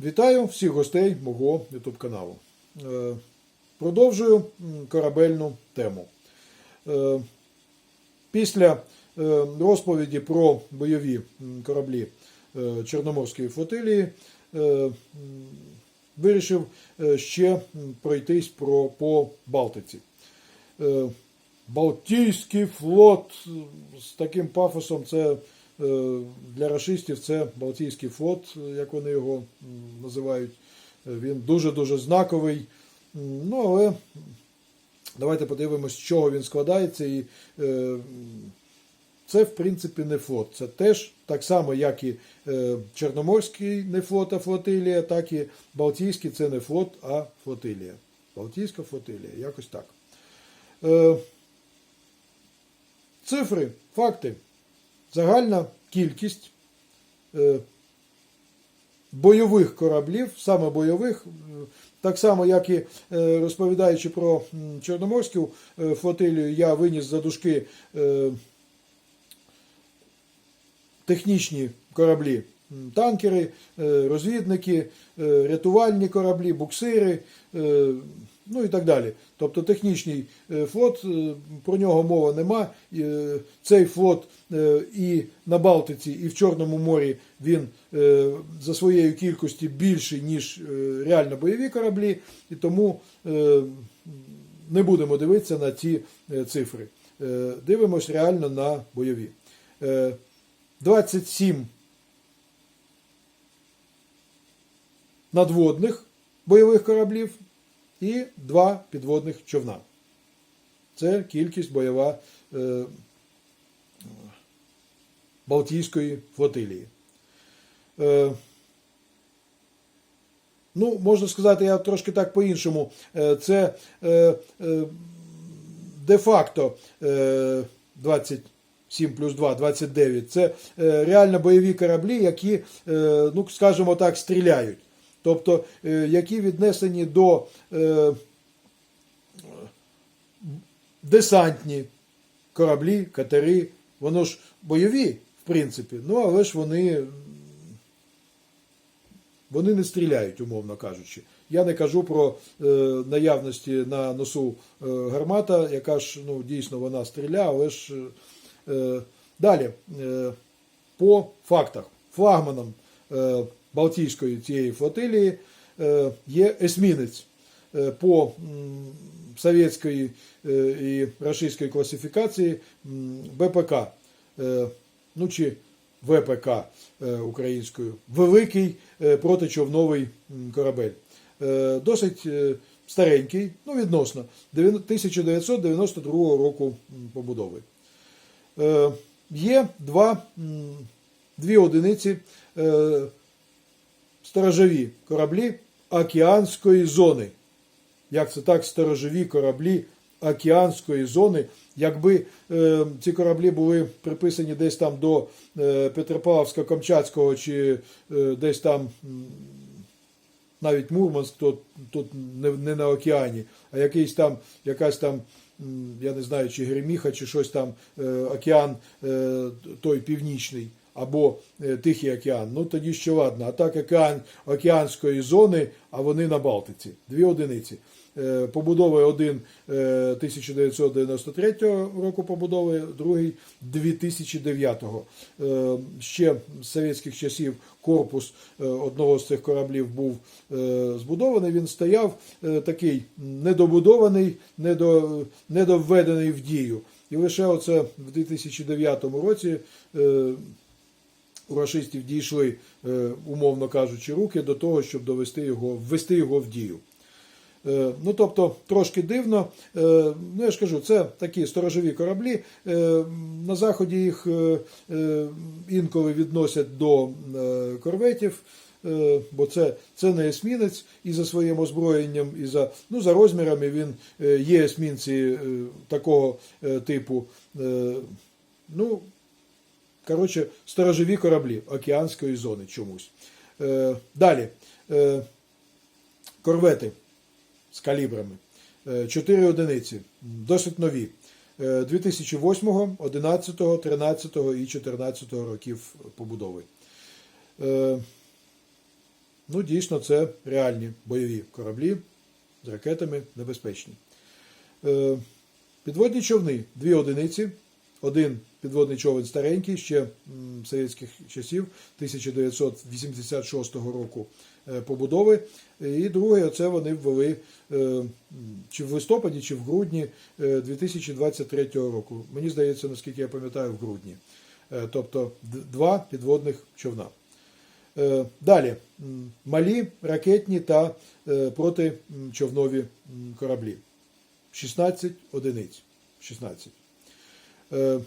Вітаю всіх гостей мого YouTube каналу. Е, Продовжую корабельну тему. Е, Після е, розповіді про бойові кораблі Чорноморської флотилії вирішив ще пройтись про, по Балтиці. Балтійський флот з таким пафосом це для рашистів це Балтійський флот, е, як вони його називають. Е, Він дуже-дуже знаковий. Ну, але давайте подивимось, з чого він складається. І е, це, в принципі, не флот. Це теж так само, як і е, Чорноморський не флот, а флотилія, так і Балтійський це не флот, а флотилія. Балтійська флотилія, якось так. Е, Цифри, факти. Загальна кількість е, бойових кораблів, саме бойових, е, так само, як і е, розповідаючи про Чорноморську флотилію, я виніс за дужки технічні кораблі, танкери, розвідники, рятувальні кораблі, буксири, ну і так далі. Тобто технічний е, флот, е, про нього мова нема. Е, Цей флот і на Балтиці, і в Чорному морі він за своєю кількістю більший, ніж реально бойові кораблі, і тому не будемо дивитися на ці цифри. Дивимось реально на бойові. Е, 27 надводних бойових кораблів і два підводних човна. Це кількість бойова е, Балтійської флотилії. Е, ну, можна сказати, я трошки так по-іншому. Е, це е, е, де-факто е, 27 плюс 2, 29. Це е, реально бойові кораблі, які, е, ну, скажімо так, стріляють. Тобто, е, які віднесені до е, десантні кораблі, катери. Воно ж бойові, в принципі, ну але ж вони, вони не стріляють, умовно кажучи. Я не кажу про е, наявності на носу е, гармата, яка ж ну, дійсно вона стріляє, але ж е, далі е, по фактах. Флагманом е, Балтійської цієї флотилії е, є есмінець е, по совєтської е, і російської класифікації БПК, ну чи ВПК українською, великий протичовновий корабель. Досить старенький, ну відносно, 1992 року побудови. Є два, дві одиниці сторожові кораблі океанської зони. Як це так, сторожові кораблі океанської зони. Якби е, ці кораблі були приписані десь там до е, Петропавловська-Камчатського чи е, десь там навіть Мурманськ, то тут не, не на океані, а якийсь там, якась там, я не знаю, чи Греміха, чи щось там, е, океан е, той північний, або е, Тихий океан. Ну тоді ще ладно. А так океан, океанської зони, а вони на Балтиці. Дві одиниці. Е, Побудови один е, 1993 року побудови, другий 2009. Е, Ще з совєтських часів корпус е, одного з цих кораблів був е, збудований. Він стояв е, такий недобудований, недо, недовведений в дію. І лише оце в 2009 році. У рашистів дійшли, е, умовно кажучи, руки до того, щоб довести його, ввести його в дію. Е, Ну, тобто, трошки дивно. Е, Ну, я ж кажу, це такі сторожові кораблі. На заході їх інколи відносять до корветів. Бо це, це не есмінець і за своїм озброєнням, і за, ну, за розмірами він є есмінці такого типу. Ну, Коротше, сторожові кораблі океанської зони чомусь. Е, далі. Е, корвети з калібрами. Е, одиниці. Досить нові. Е, 2008, 11, 13 і 14 років побудови. Е, ну, дійсно, це реальні бойові кораблі з ракетами небезпечні. Е, Підводні човни дві одиниці. Один підводний човен старенький, ще совєтських часів 1986 року е, побудови. І другий, оце вони ввели е, чи в листопаді, чи в грудні е, 2023 року. Мені здається, наскільки я пам'ятаю, в грудні. Е, Тобто два підводних човна. Е, Далі малі ракетні та е, протичовнові кораблі. 16 одиниць. 16. Е,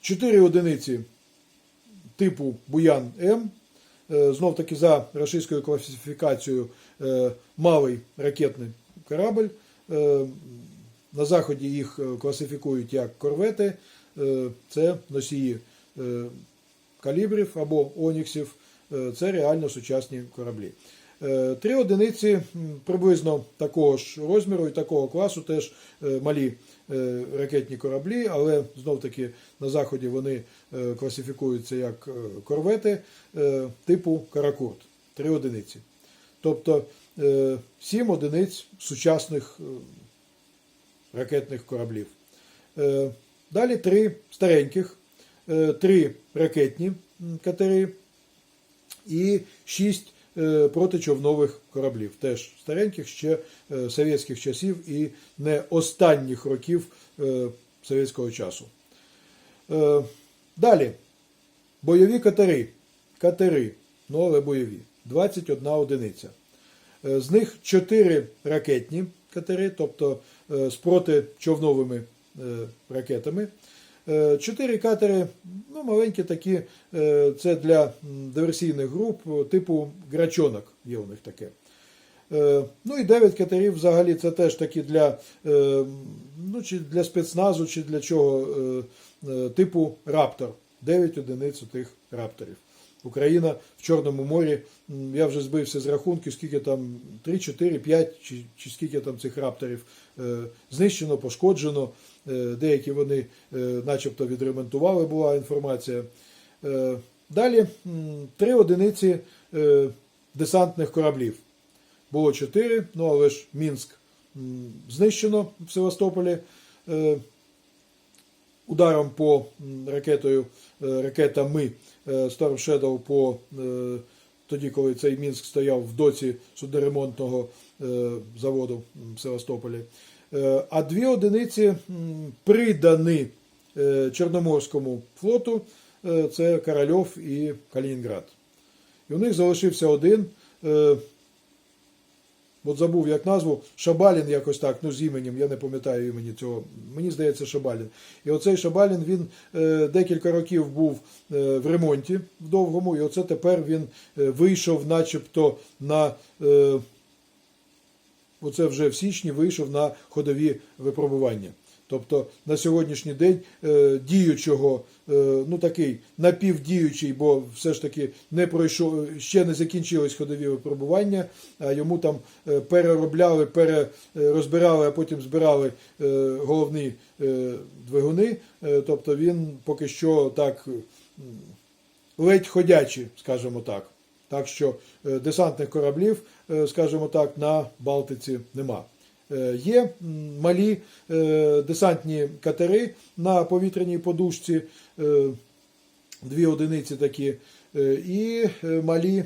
4 одиниці типу Буян М. Е, Знов таки за російською класифікацією е, малий ракетний корабль. Е, На заході їх е, класифікують як корвети. Е, Це носії е, калібрів або оніксів. Е, Це реально сучасні кораблі. Е, Три одиниці приблизно такого ж розміру і такого класу, теж е, малі е, ракетні кораблі, але знов таки на заході вони класифікуються як корвети типу Каракурт. Три одиниці. Тобто сім одиниць сучасних ракетних кораблів. Далі три стареньких, три ракетні катери і шість протичовнових кораблів, теж стареньких ще е, совєтських часів і не останніх років е, совєтського часу. Е, Далі. Бойові катери. Катери, але бойові. 21 одиниця. Е, З них 4 ракетні катери, тобто е, з протичовновими е, ракетами. Е, Чотири катери, ну, маленькі такі, е, це для диверсійних груп, е, типу грачонок є у них таке. Ну і 9 катерів взагалі це теж такі для, ну, чи для спецназу, чи для чого, типу Раптор. 9 одиниць у тих рапторів. Україна в Чорному морі, я вже збився з рахунку, скільки там 3, 4, 5 чи, чи скільки там цих рапторів знищено, пошкоджено. Е, Деякі вони е, начебто відремонтували, була інформація. Е, Далі три одиниці десантних кораблів. Було чотири, ну але ж Мінськ знищено в Севастополі ударом по ракетою, ракетами Storm Shadow по тоді, коли цей Мінськ стояв в доці судноремонтного е, заводу в Севастополі. Е, А дві одиниці придані е, Чорноморському флоту е, це Корольов і Калінінград. І у них залишився один. От забув як назву, Шабалін якось так, ну з іменем, я не пам'ятаю імені цього. Мені здається, Шабалін. І оцей Шабалін він декілька років був в ремонті в довгому, і оце тепер він вийшов, начебто, на. Оце вже в січні вийшов на ходові випробування. Тобто на сьогоднішній день е, діючого, е, ну такий напівдіючий, бо все ж таки не пройшов, ще не закінчились ходові випробування, а йому там е, переробляли, перерозбирали, а потім збирали головні двигуни. Тобто він поки що так ледь ходячий, скажімо так. Так що е, десантних кораблів, е, скажімо так, на Балтиці нема. Е, Є малі десантні катери на повітряній подушці, дві одиниці такі, і малі,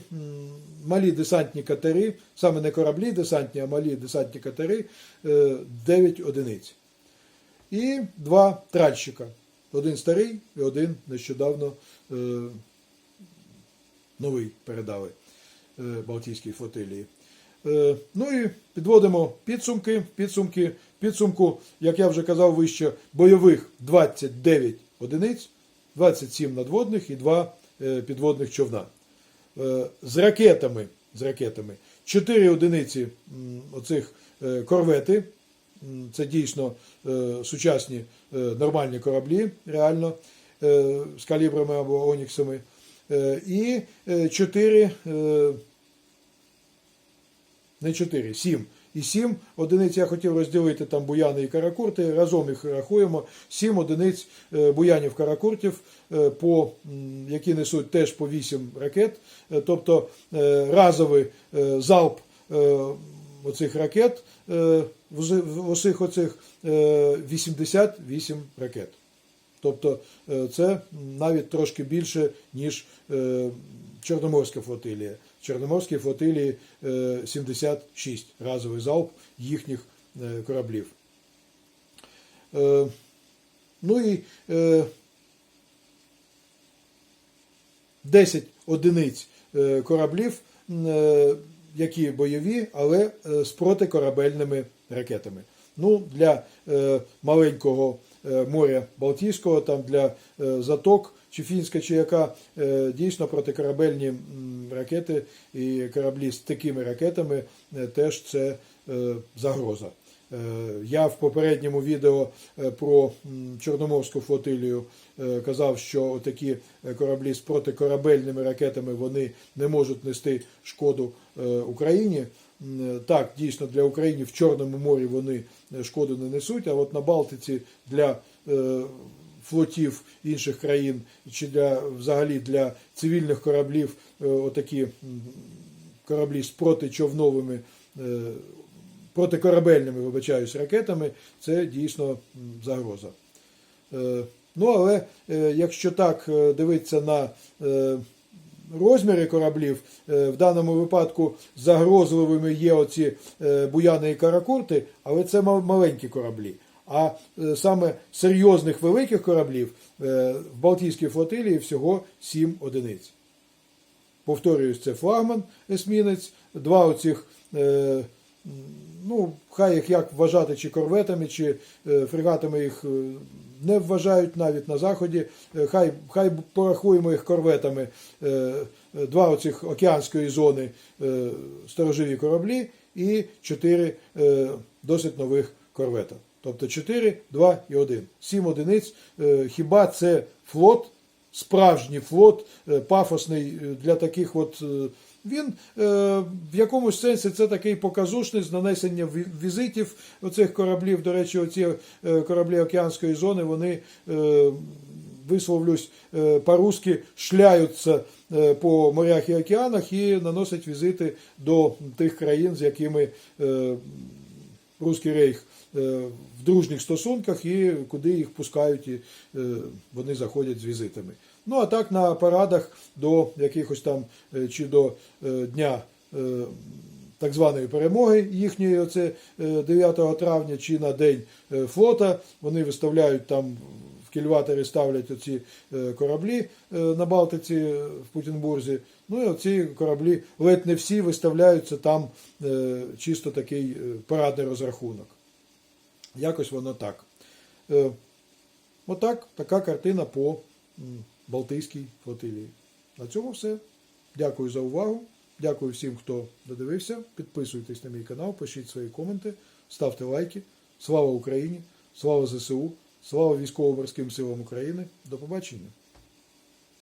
малі десантні катери, саме не кораблі десантні, а малі десантні катери, 9 одиниць. І два тральщика. Один старий і один нещодавно новий передали е, Балтійській флотилії. Е, Ну і підводимо підсумки. Підсумки. Підсумку, як я вже казав вище, бойових 29 одиниць, 27 надводних і 2 е, підводних човна. З ракетами, з ракетами 4 одиниці оцих корвети. Це дійсно сучасні нормальні кораблі, реально, з калібрами або оніксами. Е, І 4 не 4, 7. і 7 одиниць. Я хотів розділити там буяни і каракурти. Разом їх рахуємо. 7 одиниць е, буянів каракуртів, е, по, які несуть теж по 8 ракет. Е, Тобто е, разовий е, залп е, оцих ракет е, усіх оцих е, 88 ракет. Тобто е, це навіть трошки більше, ніж е, Чорноморська флотилія. Чорноморській флотилії е, 76 разовий залп їхніх е, кораблів. Е, Ну і е, 10 одиниць е, кораблів, е, які бойові, але е, з протикорабельними ракетами. Ну, для е, маленького е, моря Балтійського, там для е, заток, чи фінська, чи яка е, дійсно протикорабельні ракети і кораблі з такими ракетами е, теж це е, загроза. Е, Я в попередньому відео е, про Чорноморську флотилію е, казав, що такі кораблі з протикорабельними ракетами вони не можуть нести шкоду е, Україні. М, Так, дійсно, для України в Чорному морі вони е, шкоду не несуть, а от на Балтиці для е, флотів інших країн чи для взагалі для цивільних кораблів е, отакі кораблі з протичовновими е, протикорабельними, вибачаюсь, ракетами, це дійсно загроза. Е, Ну, але е, якщо так е, дивитися на е, розміри кораблів, е, в даному випадку загрозливими є оці е, буяни і каракурти, але це маленькі кораблі. А е, саме серйозних великих кораблів в Балтійській флотилії всього 7 одиниць. Повторююсь, це флагман есмінець, два оцих, ну, хай їх як вважати, чи корветами, чи е, фрегатами їх е, не вважають навіть на заході. Е, Хай, хай порахуємо їх корветами. Два оцих океанської зони сторожові кораблі і чотири досить нових корвета. Тобто 4, 2 і 1. 7 одиниць. Хіба це флот? справжній флот, пафосний для таких от. Він е, в якомусь сенсі це такий показушний з нанесенням ві- візитів оцих кораблів. До речі, оці е, кораблі океанської зони, вони, е, висловлюсь по-русски, шляються по морях і океанах і наносять візити до тих країн, з якими Руський рейх в дружніх стосунках і куди їх пускають, і вони заходять з візитами. Ну а так на парадах до якихось там е, чи до е, дня е, так званої перемоги їхньої, оце е, 9 травня, чи на день флота, вони виставляють там. В кільватері ставлять оці кораблі на Балтиці в Путінбурзі. Ну і оці кораблі ледь не всі виставляються там чисто такий парадний розрахунок. Якось воно так. Отак, така картина по Балтійській флотилії. На цьому все. Дякую за увагу. Дякую всім, хто додивився. Підписуйтесь на мій канал, пишіть свої коменти, ставте лайки. Слава Україні! Слава ЗСУ! Слава військово-морським силам України! До побачення!